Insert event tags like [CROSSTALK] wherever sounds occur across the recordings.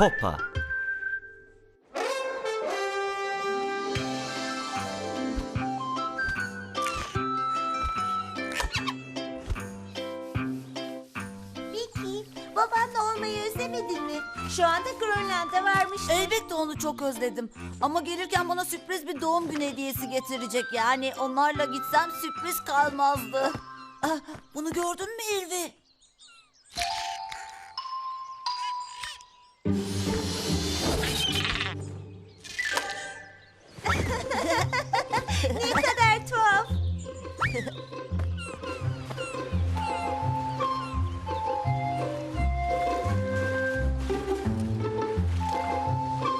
Hoppa. Vicky, babanla olmayı özlemedin mi? Şu anda Grönland'da varmış. Elbette onu çok özledim. Ama gelirken bana sürpriz bir doğum günü hediyesi getirecek. Yani onlarla gitsem sürpriz kalmazdı. Ah, bunu gördün mü Elvi? Ne kadar tuhaf.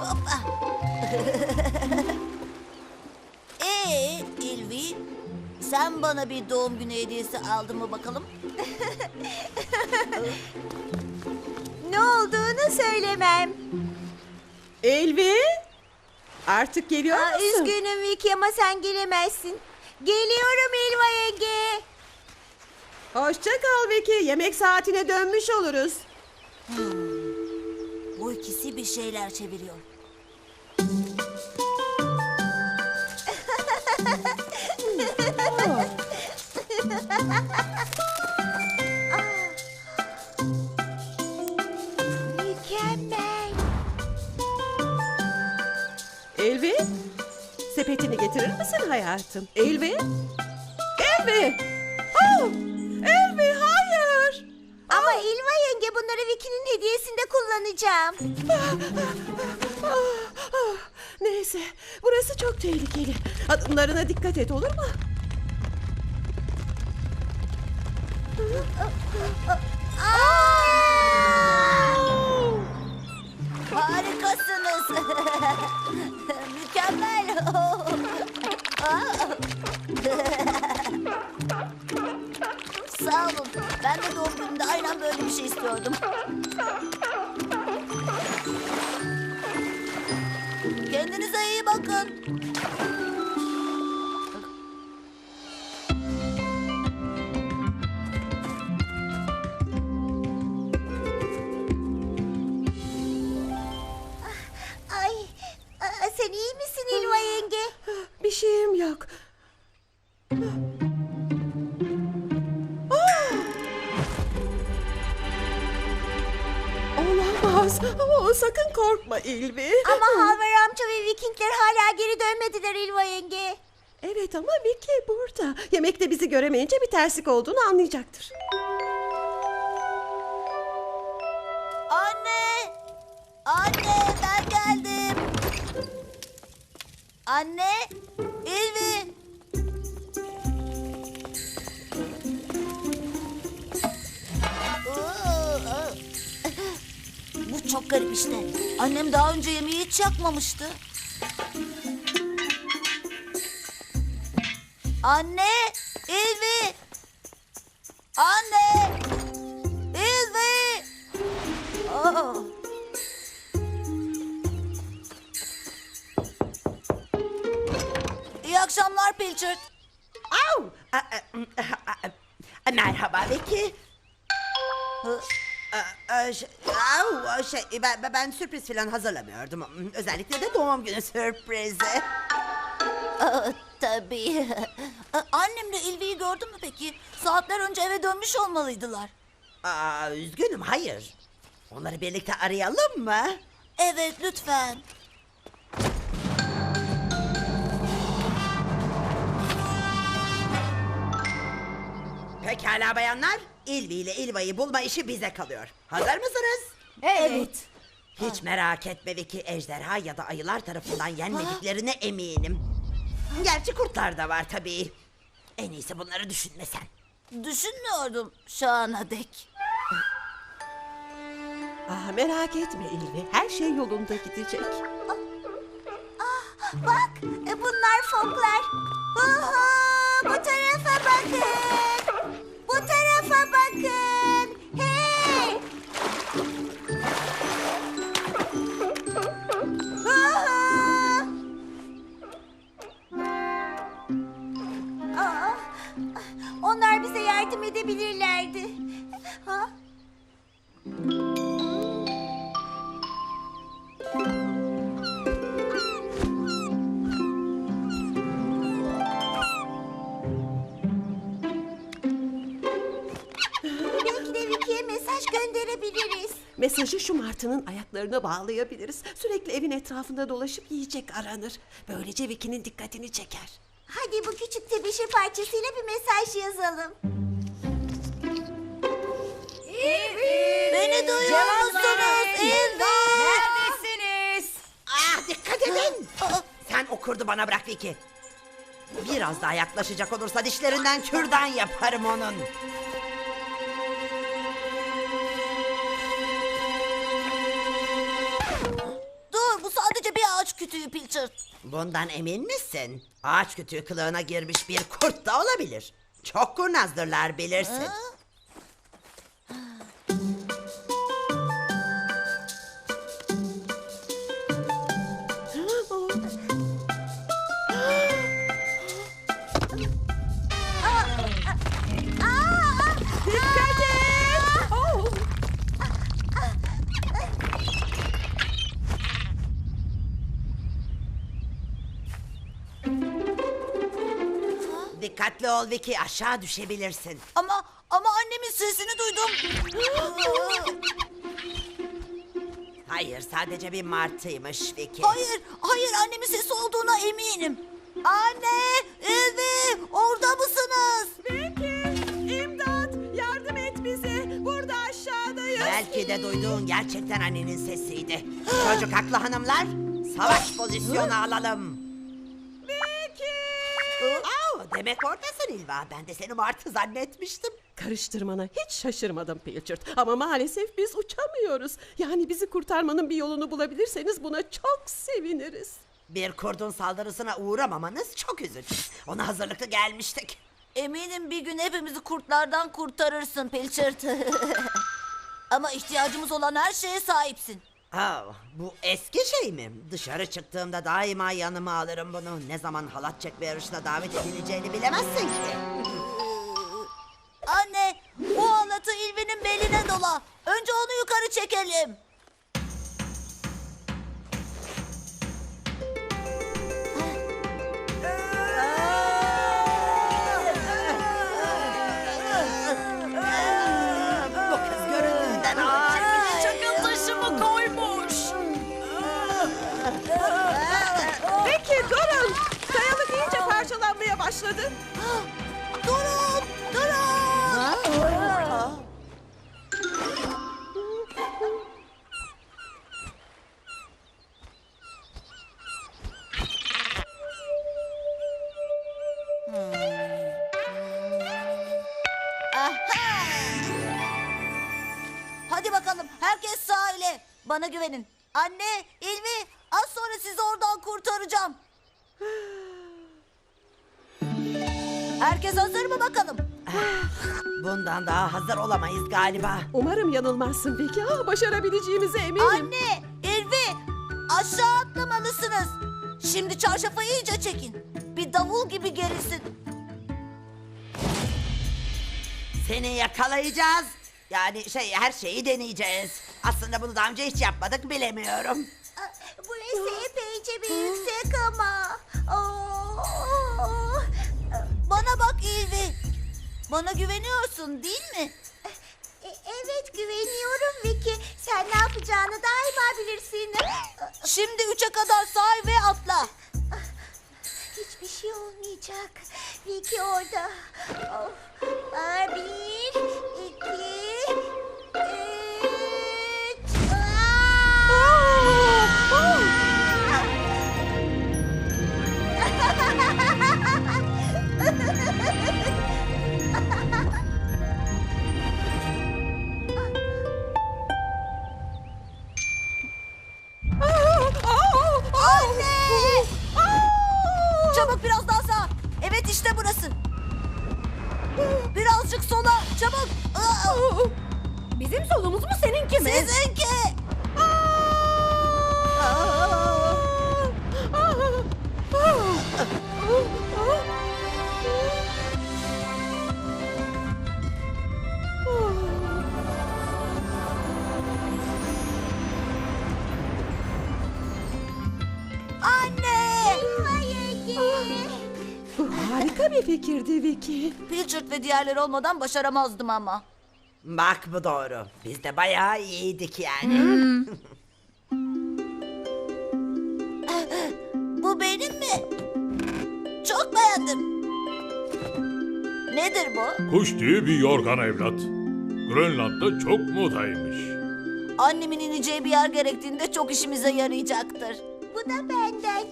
Hoppa. [LAUGHS] Ee Elvi, sen bana bir doğum günü hediyesi aldın mı bakalım? [LAUGHS] Ne olduğunu söylemem. Elvi, artık geliyor Aa, musun? üzgünüm Vicky ama sen gelemezsin. Geliyorum Elva yenge. Hoşça kal Vicky. Yemek saatine dönmüş oluruz. Bu ikisi bir şeyler çeviriyor. [LAUGHS] [LAUGHS] getirir misin hayatım? Elvi? Elvi! Oh! Elvi, hayır! Ama Elva yenge bunları Vicky'nin hediyesinde kullanacağım. Neyse, burası çok tehlikeli. Adımlarına dikkat et olur mu? Harikasınız. [LAUGHS] Mükemmel. [LAUGHS] böyle bir Elvi. Ama Halvar amca ve Vikingler hala geri dönmediler Elva yenge. Evet ama Vicky burada. Yemekte bizi göremeyince bir terslik olduğunu anlayacaktır. Anne! Anne ben geldim. Anne! Elvi! Garip işte. Annem daha önce yemeği hiç yakmamıştı. Anne! Elvi! Anne! Elvi! Aa! İyi akşamlar Pilchard. Au! Merhaba Vicky. Hı, A- a- şey- Au, şey, ben, ben- ben sürpriz falan hazırlamıyordum. Özellikle de doğum günü sürprizi. aa, Tabii. Aa, Annemle İlvi'yi gördün mü peki? Saatler önce eve dönmüş olmalıydılar. Aa, üzgünüm, hayır. Onları birlikte arayalım mı? Evet lütfen. Pekala bayanlar. İlvi ile İlva'yı bulma işi bize kalıyor. Hazır mısınız? Evet. Hiç merak etme Vicky. Ejderha ya da ayılar tarafından yenmediklerine eminim. Gerçi kurtlar da var tabii. En iyisi bunları düşünme sen. Düşünmüyordum şu ana dek. Ah, merak etme Elvi. Her şey yolunda gidecek. Bak, e, bunlar foklar. Oho, bu tarafa bakın. Onlar bize yardım edebilirlerdi. Ha? Belki de mesaj gönderebiliriz. Mesajı şu martının ayaklarına bağlayabiliriz. Sürekli evin etrafında dolaşıp yiyecek aranır. Böylece Vicky'nin dikkatini çeker. Hadi bu küçük tebeşir parçasıyla bir mesaj yazalım. Beni duyuyor musunuz? İlvi! Neredesiniz? Ah dikkat edin. Sen o kurdu bana bırak Vicky. Biraz daha yaklaşacak olursa dişlerinden kürdan yaparım onun. Kütüğü Pilchard. Bundan emin misin? Ağaç kütüğü kılığına girmiş bir kurt da olabilir. Çok kurnazdırlar bilirsin. Dikkat Dikkatli ol Vicky aşağı düşebilirsin. Ama ama annemin sesini duydum. [LAUGHS] Hayır sadece bir martıymış Vicky. hayır, hayır annemin sesi olduğuna eminim. Anne, Elvi, orada mısınız? Vicky! İmdat! Yardım et bize! Burada aşağıdayız. Belki de duyduğun gerçekten annenin sesiydi. Çocuk haklı hanımlar. Savaş pozisyonu [GASPS] alalım. Demek oradasın İlva. Ben de seni martı zannetmiştim. Karıştırmana hiç şaşırmadım Pilchard. Ama maalesef biz uçamıyoruz. Yani bizi kurtarmanın bir yolunu bulabilirseniz buna çok seviniriz. Bir kurdun saldırısına uğramamanız çok üzücü. Ona hazırlıklı gelmiştik. Eminim bir gün hepimizi kurtlardan kurtarırsın Pilchard. [LAUGHS] Ama ihtiyacımız olan her şeye sahipsin. Aa, bu eski şey mi? Dışarı çıktığımda daima yanıma alırım bunu. Ne zaman halat çekme yarışına davet edileceğini bilemezsin ki. Anne, bu halatı İlvi'nin beline dola. Önce onu yukarı çekelim. Bana güvenin. Anne, İlmi az sonra sizi oradan kurtaracağım. Herkes hazır mı bakalım? Bundan daha hazır olamayız galiba. Umarım yanılmazsın Vicky. Ah, başarabileceğimize eminim. Anne, Elvi aşağı atlamalısınız. Şimdi çarşafı iyice çekin. Bir davul gibi gerilsin. Seni yakalayacağız. Yani şey her şeyi deneyeceğiz. Aslında bunu daha önce hiç yapmadık bilemiyorum. Burası epeyce bir yüksek ama. Oo. Bana bak Elvi. Bana güveniyorsun değil mi? E, evet güveniyorum Vicky. Sen ne yapacağını daima bilirsin. Şimdi üçe kadar say ve atla. Hiçbir şey olmayacak. Vicky orada. Of. Aa, Çabuk. Bizim solumuz mu seninki mi? Sizinki. Fikirdi Vicky. Pilchard ve diğerleri olmadan başaramazdım ama. Bak bu doğru. Biz de bayağı iyiydik yani. [LAUGHS] Bu benim mi? Çok beğendim. Nedir bu? Kuş tüyü bir yorgan evlat. Grönland'da çok modaymış. Annemin ineceği bir yer gerektiğinde çok işimize yarayacaktır. Bu da benden.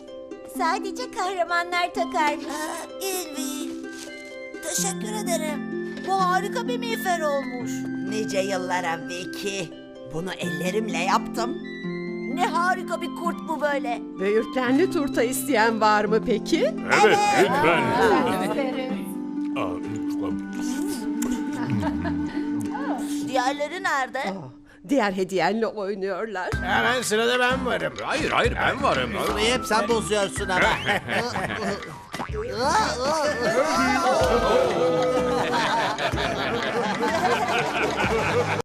Sadece kahramanlar takarmış. Ilvi. Teşekkür ederim. Bu harika bir miğfer olmuş. nice yıllara Vicky. Bunu ellerimle yaptım. Ne harika bir kurt bu böyle. Böğürtlenli turta isteyen var mı peki? Evet, lütfen. Aa, Diğerleri nerede? Diğer hediyenle oynuyorlar. Hemen sırada ben varım. Hayır hayır ben varım. Hep sen bozuyorsun ama. [LAUGHS] Ha ha ha ha ha!